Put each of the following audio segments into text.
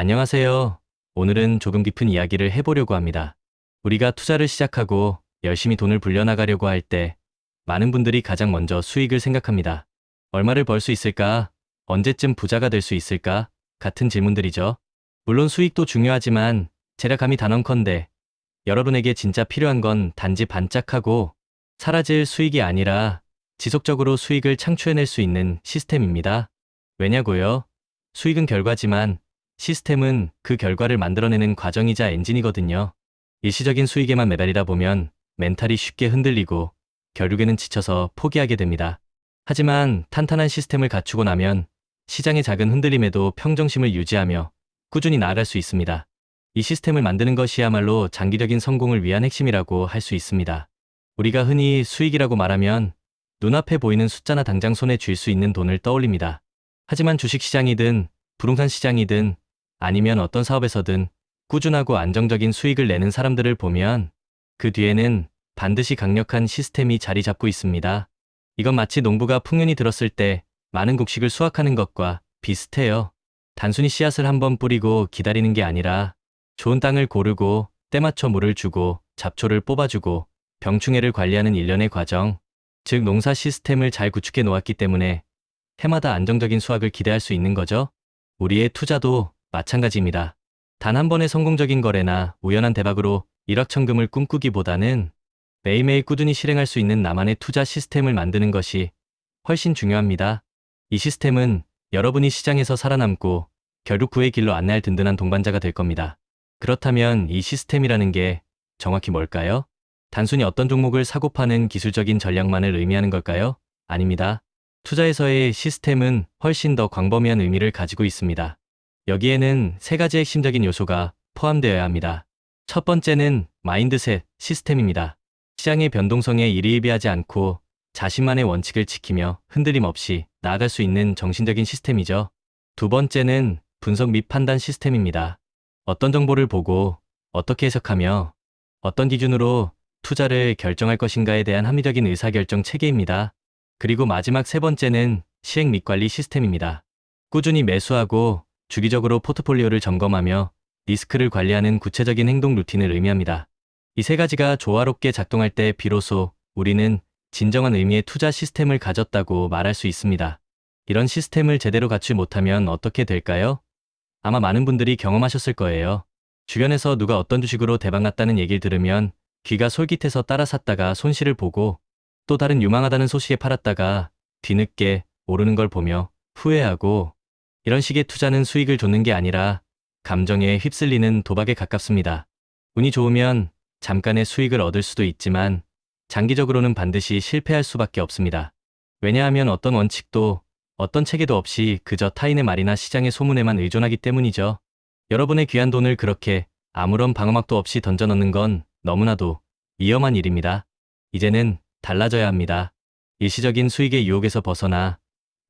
안녕하세요. 오늘은 조금 깊은 이야기를 해보려고 합니다. 우리가 투자를 시작하고 열심히 돈을 불려나가려고 할 때 많은 분들이 가장 먼저 수익을 생각합니다. 얼마를 벌 수 있을까? 언제쯤 부자가 될 수 있을까? 같은 질문들이죠. 물론 수익도 중요하지만 제가 감히 단언컨대 여러분에게 진짜 필요한 건 단지 반짝하고 사라질 수익이 아니라 지속적으로 수익을 창출해낼 수 있는 시스템입니다. 왜냐고요? 수익은 결과지만 시스템은 그 결과를 만들어내는 과정이자 엔진이거든요. 일시적인 수익에만 매달리다 보면 멘탈이 쉽게 흔들리고 결국에는 지쳐서 포기하게 됩니다. 하지만 탄탄한 시스템을 갖추고 나면 시장의 작은 흔들림에도 평정심을 유지하며 꾸준히 나아갈 수 있습니다. 이 시스템을 만드는 것이야말로 장기적인 성공을 위한 핵심이라고 할 수 있습니다. 우리가 흔히 수익이라고 말하면 눈앞에 보이는 숫자나 당장 손에 쥘 수 있는 돈을 떠올립니다. 하지만 주식시장이든 부동산 시장이든 아니면 어떤 사업에서든 꾸준하고 안정적인 수익을 내는 사람들을 보면 그 뒤에는 반드시 강력한 시스템이 자리 잡고 있습니다. 이건 마치 농부가 풍년이 들었을 때 많은 곡식을 수확하는 것과 비슷해요. 단순히 씨앗을 한번 뿌리고 기다리는 게 아니라 좋은 땅을 고르고 때 맞춰 물을 주고 잡초를 뽑아주고 병충해를 관리하는 일련의 과정, 즉 농사 시스템을 잘 구축해 놓았기 때문에 해마다 안정적인 수확을 기대할 수 있는 거죠. 우리의 투자도 마찬가지입니다. 단 한 번의 성공적인 거래나 우연한 대박으로 일확천금을 꿈꾸기보다는 매일매일 꾸준히 실행할 수 있는 나만의 투자 시스템을 만드는 것이 훨씬 중요합니다. 이 시스템은 여러분이 시장에서 살아남고 결국 그의 길로 안내할 든든한 동반자가 될 겁니다. 그렇다면 이 시스템이라는 게 정확히 뭘까요? 단순히 어떤 종목을 사고 파는 기술적인 전략만을 의미하는 걸까요? 아닙니다. 투자에서의 시스템은 훨씬 더 광범위한 의미를 가지고 있습니다. 여기에는 세 가지 핵심적인 요소가 포함되어야 합니다. 첫 번째는 마인드셋 시스템입니다. 시장의 변동성에 일희일비하지 않고 자신만의 원칙을 지키며 흔들림 없이 나아갈 수 있는 정신적인 시스템이죠. 두 번째는 분석 및 판단 시스템입니다. 어떤 정보를 보고 어떻게 해석하며 어떤 기준으로 투자를 결정할 것인가에 대한 합리적인 의사결정 체계입니다. 그리고 마지막 세 번째는 시행 및 관리 시스템입니다. 꾸준히 매수하고 주기적으로 포트폴리오를 점검하며 리스크를 관리하는 구체적인 행동 루틴을 의미합니다. 이 세 가지가 조화롭게 작동할 때 비로소 우리는 진정한 의미의 투자 시스템을 가졌다고 말할 수 있습니다. 이런 시스템을 제대로 갖추지 못하면 어떻게 될까요? 아마 많은 분들이 경험하셨을 거예요. 주변에서 누가 어떤 주식으로 대박 났다는 얘기를 들으면 귀가 솔깃해서 따라 샀다가 손실을 보고 또 다른 유망하다는 소식에 팔았다가 뒤늦게 오르는 걸 보며 후회하고 이런 식의 투자는 수익을 줬는 게 아니라 감정에 휩쓸리는 도박에 가깝습니다. 운이 좋으면 잠깐의 수익을 얻을 수도 있지만 장기적으로는 반드시 실패할 수밖에 없습니다. 왜냐하면 어떤 원칙도 어떤 체계도 없이 그저 타인의 말이나 시장의 소문에만 의존하기 때문이죠. 여러분의 귀한 돈을 그렇게 아무런 방어막도 없이 던져넣는 건 너무나도 위험한 일입니다. 이제는 달라져야 합니다. 일시적인 수익의 유혹에서 벗어나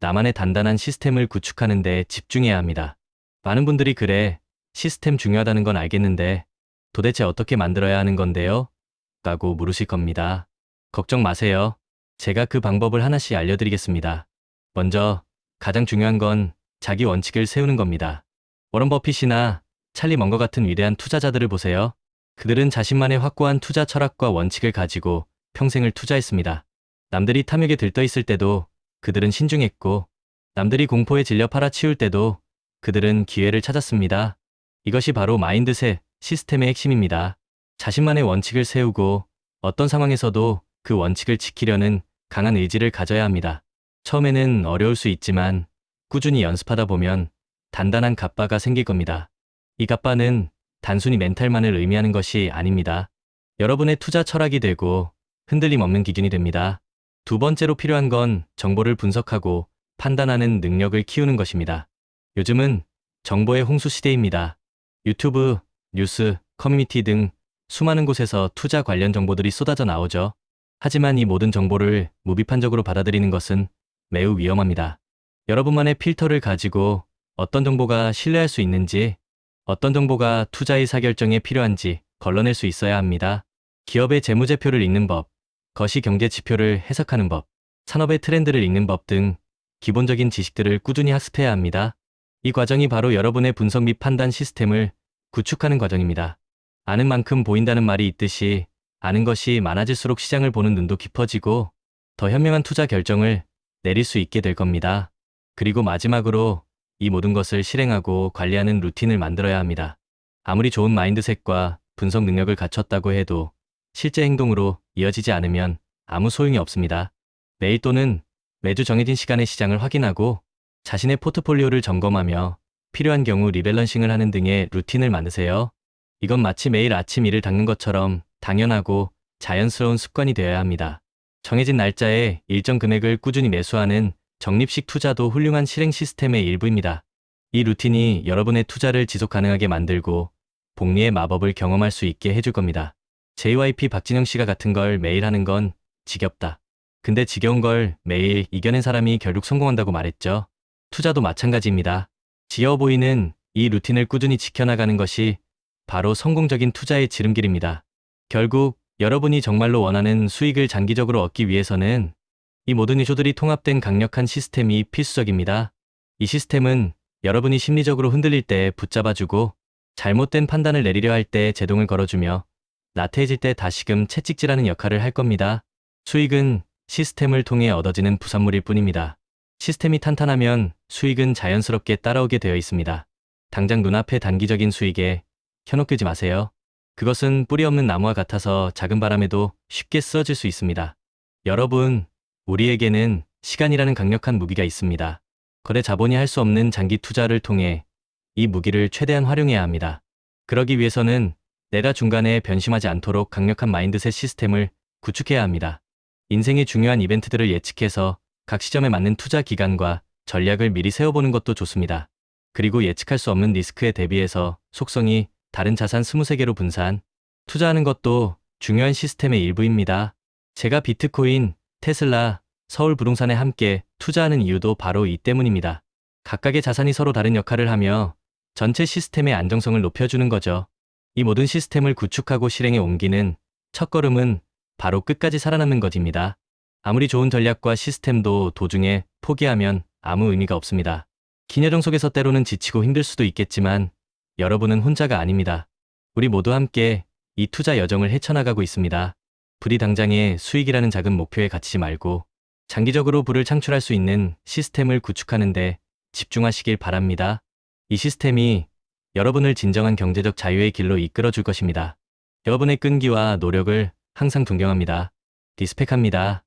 나만의 단단한 시스템을 구축하는 데 집중해야 합니다. 많은 분들이 그래, 시스템 중요하다는 건 알겠는데 도대체 어떻게 만들어야 하는 건데요? 라고 물으실 겁니다. 걱정 마세요. 제가 그 방법을 하나씩 알려드리겠습니다. 먼저 가장 중요한 건 자기 원칙을 세우는 겁니다. 워런 버핏이나 찰리 먼거 같은 위대한 투자자들을 보세요. 그들은 자신만의 확고한 투자 철학과 원칙을 가지고 평생을 투자했습니다. 남들이 탐욕에 들떠 있을 때도 그들은 신중했고 남들이 공포에 질려 팔아치울 때도 그들은 기회를 찾았습니다. 이것이 바로 마인드셋 시스템의 핵심입니다. 자신만의 원칙을 세우고 어떤 상황에서도 그 원칙을 지키려는 강한 의지를 가져야 합니다. 처음에는 어려울 수 있지만 꾸준히 연습하다 보면 단단한 갑바가 생길 겁니다. 이 갑바는 단순히 멘탈만을 의미하는 것이 아닙니다. 여러분의 투자 철학이 되고 흔들림 없는 기준이 됩니다. 두 번째로 필요한 건 정보를 분석하고 판단하는 능력을 키우는 것입니다. 요즘은 정보의 홍수 시대입니다. 유튜브, 뉴스, 커뮤니티 등 수많은 곳에서 투자 관련 정보들이 쏟아져 나오죠. 하지만 이 모든 정보를 무비판적으로 받아들이는 것은 매우 위험합니다. 여러분만의 필터를 가지고 어떤 정보가 신뢰할 수 있는지, 어떤 정보가 투자 의사결정에 필요한지 걸러낼 수 있어야 합니다. 기업의 재무제표를 읽는 법, 거시 경제 지표를 해석하는 법, 산업의 트렌드를 읽는 법 등 기본적인 지식들을 꾸준히 학습해야 합니다. 이 과정이 바로 여러분의 분석 및 판단 시스템을 구축하는 과정입니다. 아는 만큼 보인다는 말이 있듯이 아는 것이 많아질수록 시장을 보는 눈도 깊어지고 더 현명한 투자 결정을 내릴 수 있게 될 겁니다. 그리고 마지막으로 이 모든 것을 실행하고 관리하는 루틴을 만들어야 합니다. 아무리 좋은 마인드셋과 분석 능력을 갖췄다고 해도 실제 행동으로 이어지지 않으면 아무 소용이 없습니다. 매일 또는 매주 정해진 시간에 시장을 확인하고 자신의 포트폴리오를 점검하며 필요한 경우 리밸런싱을 하는 등의 루틴을 만드세요. 이건 마치 매일 아침 이를 닦는 것처럼 당연하고 자연스러운 습관이 되어야 합니다. 정해진 날짜에 일정 금액을 꾸준히 매수하는 적립식 투자도 훌륭한 실행 시스템의 일부입니다. 이 루틴이 여러분의 투자를 지속 가능하게 만들고 복리의 마법을 경험할 수 있게 해줄 겁니다. JYP 박진영 씨가 같은 걸 매일 하는 건 지겹다. 근데 지겨운 걸 매일 이겨낸 사람이 결국 성공한다고 말했죠. 투자도 마찬가지입니다. 지겨워 보이는 이 루틴을 꾸준히 지켜나가는 것이 바로 성공적인 투자의 지름길입니다. 결국 여러분이 정말로 원하는 수익을 장기적으로 얻기 위해서는 이 모든 요소들이 통합된 강력한 시스템이 필수적입니다. 이 시스템은 여러분이 심리적으로 흔들릴 때 붙잡아주고 잘못된 판단을 내리려 할 때 제동을 걸어주며 나태해질 때 다시금 채찍질하는 역할을 할 겁니다. 수익은 시스템을 통해 얻어지는 부산물일 뿐입니다. 시스템이 탄탄하면 수익은 자연스럽게 따라오게 되어 있습니다. 당장 눈앞의 단기적인 수익에 현혹되지 마세요. 그것은 뿌리 없는 나무와 같아서 작은 바람에도 쉽게 쓰러질 수 있습니다. 여러분, 우리에게는 시간이라는 강력한 무기가 있습니다. 거래 자본이 할 수 없는 장기 투자를 통해 이 무기를 최대한 활용해야 합니다. 그러기 위해서는 내가 중간에 변심하지 않도록 강력한 마인드셋 시스템을 구축해야 합니다. 인생의 중요한 이벤트들을 예측해서 각 시점에 맞는 투자 기간과 전략을 미리 세워보는 것도 좋습니다. 그리고 예측할 수 없는 리스크에 대비해서 속성이 다른 자산 23개로 분산, 투자하는 것도 중요한 시스템의 일부입니다. 제가 비트코인, 테슬라, 서울 부동산에 함께 투자하는 이유도 바로 이 때문입니다. 각각의 자산이 서로 다른 역할을 하며 전체 시스템의 안정성을 높여주는 거죠. 이 모든 시스템을 구축하고 실행에 옮기는 첫걸음은 바로 끝까지 살아남는 것입니다. 아무리 좋은 전략과 시스템도 도중에 포기하면 아무 의미가 없습니다. 긴 여정 속에서 때로는 지치고 힘들 수도 있겠지만 여러분은 혼자가 아닙니다. 우리 모두 함께 이 투자 여정을 헤쳐나가고 있습니다. 불이 당장의 수익이라는 작은 목표에 갇히지 말고 장기적으로 부를 창출할 수 있는 시스템을 구축하는데 집중하시길 바랍니다. 이 시스템이 여러분을 진정한 경제적 자유의 길로 이끌어 줄 것입니다. 여러분의 끈기와 노력을 항상 존경합니다. 리스펙합니다.